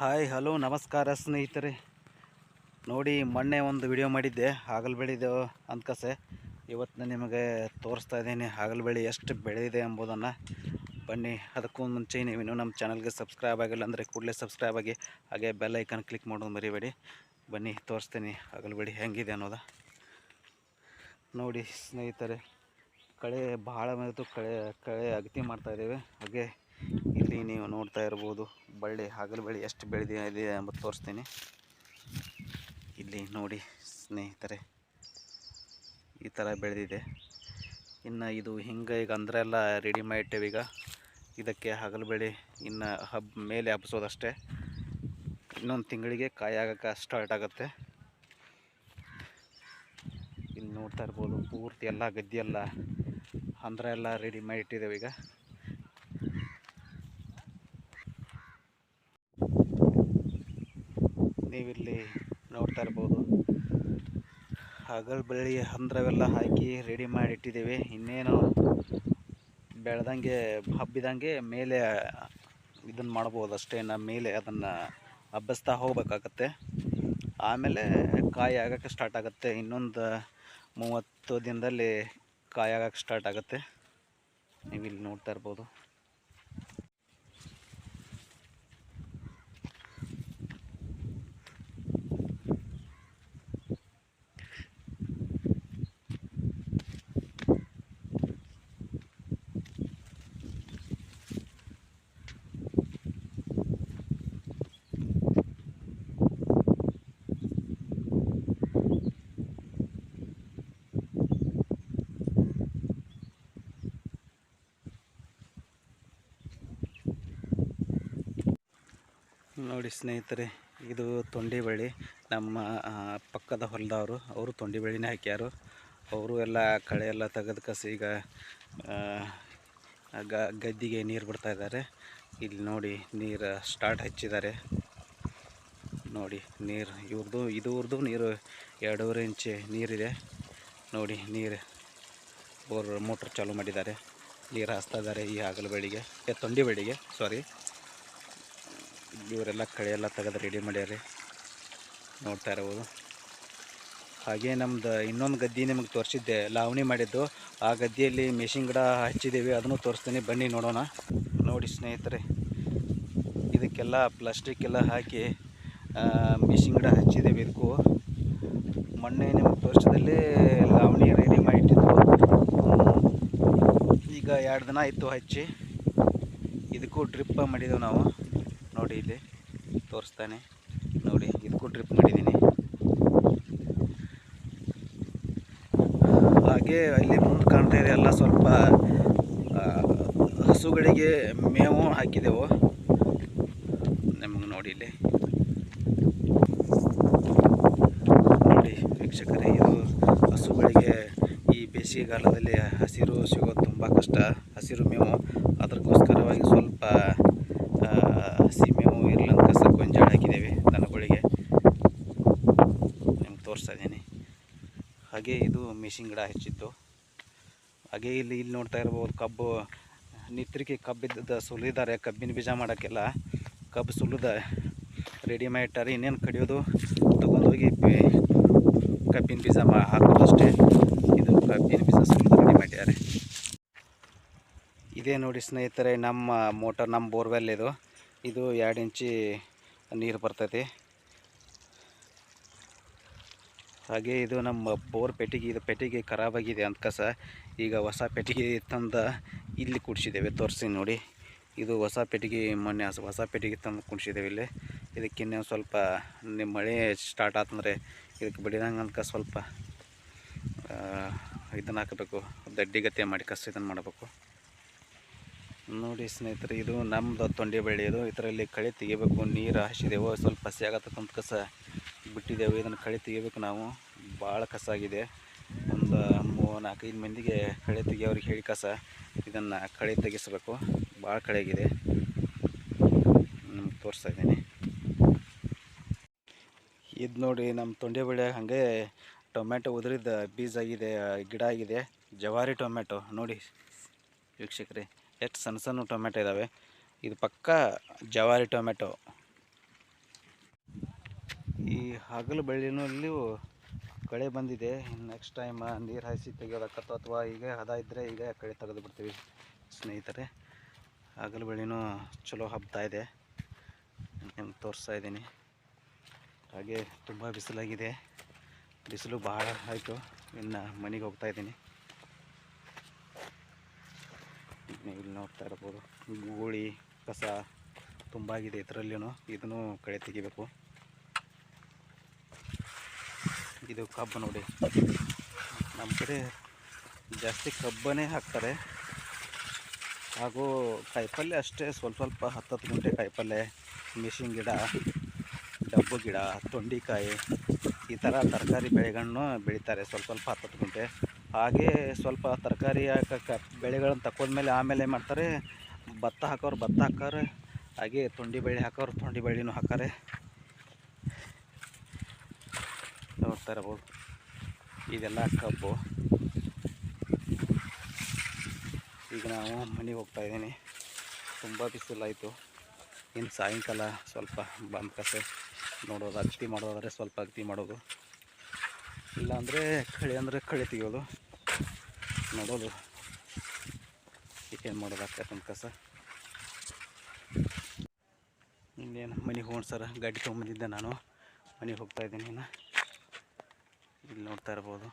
Hi, hello, ನಮಸ್ಕಾರ ಸ್ನೇಹಿತರೆ. ನೋಡಿ, ಮೊನ್ನೆ ಒಂದು ವಿಡಿಯೋ ಮಾಡಿದ್ದೆ ಹಾಗಲ್ ಬೆಳೆದು ಅಂದ್ಕಸೆ ಇವತ್ತು ನಿಮಗೆ ತೋರಿಸ್ತಾ ಇದ್ದೀನಿ ಹಾಗಲ್ ಬೆಳೆ ಎಷ್ಟು ಬೆಳೆದಿದೆ ಎಂಬುದನ್ನು. ಬನ್ನಿ, ಅದಕ್ಕೂ ಮುಂಚೆ ನೀವು ಇನ್ನೂ ನಮ್ಮ ಚಾನಲ್ಗೆ ಸಬ್ಸ್ಕ್ರೈಬ್ ಆಗಿಲ್ಲ ಅಂದರೆ ಕೂಡಲೇ ಸಬ್ಸ್ಕ್ರೈಬ್ ಆಗಿ, ಹಾಗೆ ಬೆಲ್ ಐಕನ್ ಕ್ಲಿಕ್ ಮಾಡೋದು ಮರಿಬೇಡಿ. ಬನ್ನಿ, ತೋರಿಸ್ತೀನಿ ಹಾಗಲ್ ಬೆಳೆ ಹೆಂಗಿದೆ ಅನ್ನೋದು. ನೋಡಿ ಸ್ನೇಹಿತರೆ, ಕಳೆ ಭಾಳ ಮೇದು ಕಳೆ ಕಳೆ ಅಗತಿ ಮಾಡ್ತಾ ಇದ್ದೇವೆ. ಹಾಗೆ ಇಲ್ಲಿ ನೀವು ನೋಡ್ತಾ ಇರ್ಬೋದು, ಬಳ್ಳಿ, ಹಾಗಲ ಬಳ್ಳಿ ಎಷ್ಟು ಬೆಳೆದಿದೆ ಎಂಬುದು ತೋರಿಸ್ತೀನಿ. ಇಲ್ಲಿ ನೋಡಿ ಸ್ನೇಹಿತರೆ, ಈ ಥರ ಬೆಳೆದಿದೆ. ಇನ್ನು ಇದು ಹಿಂಗೆ ಈಗ ಅಂದ್ರೆ ಎಲ್ಲ ರೆಡಿ ಮಾಡಿಟ್ಟೇವೆ ಈಗ. ಇದಕ್ಕೆ ಹಗಲು ಬೆಳೆ ಇನ್ನು ಹಬ್ ಮೇಲೆ ಹಬ್ಬಿಸೋದಷ್ಟೇ ಇನ್ನೊಂದು ತಿಂಗಳಿಗೆ ಕಾಯಿ ಆಗೋಕ್ಕೆ ಸ್ಟಾರ್ಟ್ ಆಗುತ್ತೆ. ಇಲ್ಲಿ ನೋಡ್ತಾ ಇರ್ಬೋದು, ಪೂರ್ತಿ ಎಲ್ಲ ಗದ್ದೆ ಎಲ್ಲ ಅಂದ್ರೆ ಎಲ್ಲ ರೆಡಿ ಮಾಡಿ ಇಟ್ಟಿದ್ದೇವೆ ಈಗ. ನೀವಿಲ್ಲಿ ನೋಡ್ತಾ ಇರ್ಬೋದು. ಹಗಲ್ ಬೆಳ್ಳಿ ಹಂದ್ರವೆಲ್ಲ ಹಾಕಿ ರೆಡಿ ಮಾಡಿ ಇಟ್ಟಿದ್ದೀವಿ ಇನ್ನೇನು ಬೆಳೆದಂಗೆ ಹಬ್ಬಿದಂಗೆ ಮೇಲೆ ಇದನ್ನು ಮಾಡ್ಬೋದು ಅಷ್ಟೇ ನಮ್ಮ ಮೇಲೆ ಅದನ್ನು ಹಬ್ಬಿಸ್ತಾ ಹೋಗ್ಬೇಕಾಗತ್ತೆ. ಆಮೇಲೆ ಕಾಯಿ ಆಗಕ್ಕೆ ಸ್ಟಾರ್ಟ್ ಆಗುತ್ತೆ. ಇನ್ನೊಂದು ಮೂವತ್ತು ದಿನದಲ್ಲಿ ಕಾಯಿ ಆಗಕ್ಕೆ ಸ್ಟಾರ್ಟ್ ಆಗುತ್ತೆ. ನೀವು ಇಲ್ಲಿ ನೋಡ್ತಾ ಇರ್ಬೋದು. ನೋಡಿ ಸ್ನೇಹಿತರೆ, ಇದು ತೊಂಡಿ ಬಳ್ಳಿ ನಮ್ಮ ಪಕ್ಕದ ಹೊಲದವರು. ಅವರು ತೊಂಡಿ ಬಳ್ಳಿನೇ ಹಾಕ್ಯಾರು. ಅವರು ಎಲ್ಲ ಕಳೆ ಎಲ್ಲ ತೆಗೆದು ಕಸಿ ಈಗ ಗ, ಗದ್ದಿಗೆ ನೀರು ಬಿಡ್ತಾ ಇದ್ದಾರೆ. ಇಲ್ಲಿ ನೋಡಿ ನೀರು ಸ್ಟಾರ್ಟ್ ಹಚ್ಚಿದ್ದಾರೆ. ನೋಡಿ ನೀರು ಇವ್ರದ್ದು ಇದುವ್ರದ್ದು ನೀರು ಎರಡೂವರೆ ಇಂಚು ನೀರಿದೆ. ನೋಡಿ ನೀರು ಬೋರ್ ಮೋಟ್ರ್ ಚಾಲೂ ಮಾಡಿದ್ದಾರೆ. ನೀರು ಹಾಸ್ತಾ ಇದ್ದಾರೆ ಈ ಹಾಗಲ ಬೆಳಿಗ್ಗೆ ತೊಂಡಿ ಬೆಳಿಗ್ಗೆ ಸಾರಿ ಇವರೆಲ್ಲ ಕಳೆ ಎಲ್ಲ ತೆಗೆದು ರೆಡಿ ಮಾಡ್ಯಾರಿ ನೋಡ್ತಾ ಇರ್ಬೋದು. ಹಾಗೆ ನಮ್ದು ಇನ್ನೊಂದು ಗದ್ದೆ ನಿಮಗೆ ತೋರಿಸಿದ್ದೆ, ಲಾವಣಿ ಮಾಡಿದ್ದು. ಆ ಗದ್ದೆಯಲ್ಲಿ ಮೆಷಿನ್ ಗಿಡ ಹಚ್ಚಿದ್ದೀವಿ ಅದನ್ನು ತೋರಿಸ್ತೀನಿ, ಬನ್ನಿ ನೋಡೋಣ. ನೋಡಿ ಸ್ನೇಹಿತರೆ, ಇದಕ್ಕೆಲ್ಲ ಪ್ಲಾಸ್ಟಿಕ್ ಎಲ್ಲ ಹಾಕಿ ಮೆಷಿನ್ ಗಿಡ ಹಚ್ಚಿದ್ದೀವಿ ಇದಕ್ಕೂ. ಮೊನ್ನೆ ನಿಮಗೆ ತೋರಿಸಿದಲ್ಲಿ ಲಾವಣಿ ರೆಡಿ ಮಾಡಿಟ್ಟಿದ್ದು ಈಗ ಎರಡು ದಿನ ಇತ್ತು ಹಚ್ಚಿ. ಇದಕ್ಕೂ ಡ್ರಿಪ್ ಮಾಡಿದ್ದೆವು ನಾವು. ನೋಡಿ ಇಲ್ಲಿ ತೋರಿಸ್ತಾನೆ. ನೋಡಿ ಇದಕ್ಕೂ ಟ್ರಿಪ್ ಮಾಡಿದ್ದೀನಿ. ಹಾಗೆ ಅಲ್ಲಿ ಮುಂದೆ ಕಾಣ್ತಾ ಇದೆ ಎಲ್ಲ ಸ್ವಲ್ಪ ಹಸುಗಳಿಗೆ ಮೇವು ಹಾಕಿದೆವು. ನಿಮಗೆ ನೋಡಿ ಇಲ್ಲಿ. ನೋಡಿ ವೀಕ್ಷಕರೇ, ಇದು ಹಸುಗಳಿಗೆ ಈ ಬೇಸಿಗೆಗಾಲದಲ್ಲಿ ಹಸಿರು ಸಿಗೋದು ತುಂಬ ಕಷ್ಟ. ಹಸಿರು ಮೇವು. ಅದಕ್ಕೋಸ್ಕರವಾಗಿ ಸ್ವಲ್ಪ ಆ, ಹಸಿ ಮೇವು ಇರ್ಲಂತ ಸ್ವಲ್ಪ ಗೊಂಜಾಳ ಹಾಕಿದ್ದೇವೆ ದನಗಳಿಗೆ ನಿಮ್ಗೆ ತೋರಿಸ್ತಾ ಇದ್ದೀನಿ ಹಾಗೆ ಇದು ಮಿಷಿನ್ ಗಿಡ ಹೆಚ್ಚಿತ್ತು. ಹಾಗೆ ಇಲ್ಲಿ ಇಲ್ಲಿ ನೋಡ್ತಾ ಇರ್ಬೋದು ಕಬ್ಬು, ನಿತ್ರಿಕೆ ಕಬ್ಬಿದ್ದ ಸುಲಿದ್ದಾರೆ ಕಬ್ಬಿನ ಬೀಜ ಮಾಡೋಕ್ಕೆಲ್ಲ. ಕಬ್ಬು ಸುಲಿದ ರೆಡಿ ಮಾಡಿಟ್ಟಾರೆ ಇನ್ನೇನು ಕಡಿಯೋದು? ತೊಗೊಂಡೋಗಿ ಕಬ್ಬಿನ ಬೀಜ ಮಾ ಹಾಕೋದಷ್ಟೇ ಇದು ಕಬ್ಬಿನ ಬೀಜ ಸುಲಿದು ರೆಡಿ ಮಾಡಿದ್ದಾರೆ ಇದೇ ನೋಡಿ ಸ್ನೇಹಿತರೆ, ನಮ್ಮ ಮೋಟರ್ ನಮ್ಮ ಬೋರ್ವೆಲ್ ಇದು. ಇದು ಎರಡು ಇಂಚಿ ನೀರು ಬರ್ತೈತಿ. ಹಾಗೆ ಇದು ನಮ್ಮ ಬೋರ್ ಪೆಟ್ಟಿಗೆ, ಇದು ಪೆಟ್ಟಿಗೆ ಖರಾಬಾಗಿದೆ ಅಂತ ಕಸ. ಈಗ ಹೊಸ ಪೆಟ್ಟಿಗೆ ತಂದು ಇಲ್ಲಿ ಕುಡಿಸಿದ್ದೇವೆ. ತೋರಿಸಿ ನೋಡಿ. ಇದು ಹೊಸ ಪೆಟ್ಟಿಗೆ, ಮೊನ್ನೆ ಹೊಸ- ಪೆಟ್ಟಿಗೆ ತಂದು ಕುಡಿಸಿದ್ದೇವೆ ಇಲ್ಲಿ. ಇದಕ್ಕೆ ಇನ್ನೂ ಸ್ವಲ್ಪ ನಿಮ್ಮ ಮಳೆ ಸ್ಟಾರ್ಟ್ ಆತಂದರೆ ಇದಕ್ಕೆ ಬಡಿದಂಗೆ ಅಂದ್ಕ ಸ್ವಲ್ಪ ಇದನ್ನು ಹಾಕಬೇಕು. ದಡ್ಡಿಗತ್ತೆ ಮಾಡಿ ಕಸ ಇದನ್ನು ಮಾಡಬೇಕು. ನೋಡಿ ಸ್ನೇಹಿತರೆ, ಇದು ನಮ್ಮದು ತೊಂಡೆ ಬೆಳೆಯೋದು ಇದು ಇದರಲ್ಲಿ ಕಳೆ ತೆಗಿಬೇಕು, ನೀರು ಹಾಸಿದೆವು. ಸ್ವಲ್ಪ ಹಸಿ ಆಗತ್ತಂತ ಕಸ ಬಿಟ್ಟಿದ್ದೆವು, ಇದನ್ನು ಕಳೆ ತೆಗಿಬೇಕು ನಾವು. ಭಾಳ ಕಸ ಆಗಿದೆ. ಒಂದು ಮೂ ನಾಲ್ಕೈದು ಮಂದಿಗೆ ಕಳೆ ತೆಗಿಯೋರಿಗೆ ಹೇಳಿ ಕಸ. ಇದನ್ನು ಕಳೆ ತೆಗೆಸಬೇಕು. ಭಾಳ ಕಳೆ ಆಗಿದೆ. ನಿಮ್ಗೆ ತೋರಿಸ್ತಾ ಇದ್ದೀನಿ. ಇದು ನೋಡಿ ನಮ್ಮ ತೊಂಡೆ ಬೆಳೆ ಹಾಗೆ ಟೊಮೆಟೊ ಉದುರಿದ ಬೀಜ ಆಗಿದೆ, ಗಿಡ ಆಗಿದೆ. ಜವಾರಿ ಟೊಮೆಟೊ ನೋಡಿ ವೀಕ್ಷಕರೇ, ಎಷ್ಟು ಸಣ್ಣ ಸಣ್ಣ ಟೊಮೆಟೊ ಇದ್ದಾವೆ ಇದು ಪಕ್ಕ ಜವಾರಿ ಟೊಮೆಟೊ ಈ ಹಗಲು ಬೆಳ್ಳಿನಲ್ಲೂ ಕಳೆ ಬಂದಿದೆ. ನೆಕ್ಸ್ಟ್ ಟೈಮ್ ನೀರು ಹಾಯಿಸಿ ತೆಗಿಯೋದಕ್ಕತ್ತೋ ಅಥವಾ ಈಗ ಹದ ಇದ್ದರೆ ಈಗ ಕಳೆ ತೆಗೆದು ಬಿಡ್ತೀವಿ ಸ್ನೇಹಿತರೆ. ಹಗಲು ಬೆಳ್ಳಿನೂ ಚಲೋ ಹಬ್ತಾ ಇದೆ. ನಿಮ್ಗೆ ತೋರಿಸ್ತಾ ಇದ್ದೀನಿ. ಹಾಗೆ ತುಂಬ ಬಿಸಿಲಾಗಿದೆ. ಬಿಸಿಲು ಭಾಳ ಆಯಿತು. ಇನ್ನು ಮನೆಗೆ ಹೋಗ್ತಾ ಇದ್ದೀನಿ. ಇಲ್ಲಿ ನೋಡ್ತಾ ಇರ್ಬೋದು. ಗೂಳಿ ಕಸ ತುಂಬ ಆಗಿದೆ ಇದರಲ್ಲೂ ಇದನ್ನು ಕಳೆ ತೆಗಿಬೇಕು. ಇದು ಕಬ್ಬು ನೋಡಿ. ನಮ್ಮ ಕಡೆ ಜಾಸ್ತಿ ಕಬ್ಬನೇ ಹಾಕ್ತಾರೆ. ಹಾಗೂ ಕಾಯಿಪಲ್ಯ ಅಷ್ಟೇ, ಸ್ವಲ್ಪ ಸ್ವಲ್ಪ ಹತ್ತತ್ತು ಗುಂಟೆ ಕಾಯಿಪಲ್ಯ ಮಿಷಿನ್ ಗಿಡ, ಡಬ್ಬು ಗಿಡ, ತೊಂಡಿಕಾಯಿ, ಈ ಥರ ತರಕಾರಿ ಬೆಳೆಗಳನ್ನು ಬೆಳೀತಾರೆ ಸ್ವಲ್ಪ ಸ್ವಲ್ಪ ಹತ್ತತ್ತು ಗುಂಟೆ. ಹಾಗೆ ಸ್ವಲ್ಪ ತರಕಾರಿ ಹಾಕಕ್ಕೆ ಬೆಳೆಗಳನ್ನು ತಕೊಂಡ್ಮೇಲೆ ಆಮೇಲೆ ಮಾಡ್ತಾರೆ. ಭತ್ತ ಹಾಕೋರು ಭತ್ತ ಹಾಕೋರು ಹಾಗೆ ತೊಂಡಿ ಬೆಳೆ ಹಾಕೋರು ತೊಂಡಿ ಬೆಳೆನೂ ಹಾಕಾರೆ ನೋಡ್ತಾ ಇರ್ಬೋದು. ಇದೆಲ್ಲ ಕಬ್ಬು. ಈಗ ನಾವು ಮನೆಗೆ ಹೋಗ್ತಾ ಇದ್ದೀನಿ. ತುಂಬ ಬಿಸಿಲಾಯಿತು. ಇನ್ನು ಸಾಯಂಕಾಲ ಸ್ವಲ್ಪ ಬಂದ ಕಸೆ ನೋಡೋದು, ಅಗತಿ ಮಾಡೋದಾದರೆ ಸ್ವಲ್ಪ ಅಗತಿ ಮಾಡೋದು. ಇಲ್ಲಾಂದರೆ ಕಳೆ ಅಂದರೆ ಕಳೆ ತೆಗಿಯೋದು, ನೋಡೋದು. ಏನು ಮಾಡೋದು ಆಗ್ತೈತೆ ಕಸ? ಇನ್ನೇನು ಮನೆಗೆ ಹೋಗೋಣ ಸರ್. ಗಾಡಿ ತೊಗೊಂಬಂದಿದ್ದೆ ನಾನು. ಮನೆಗೆ ಹೋಗ್ತಾ ಇದ್ದೀನಿ ಇನ್ನು. ಇಲ್ಲಿ ನೋಡ್ತಾ ಇರ್ಬೋದು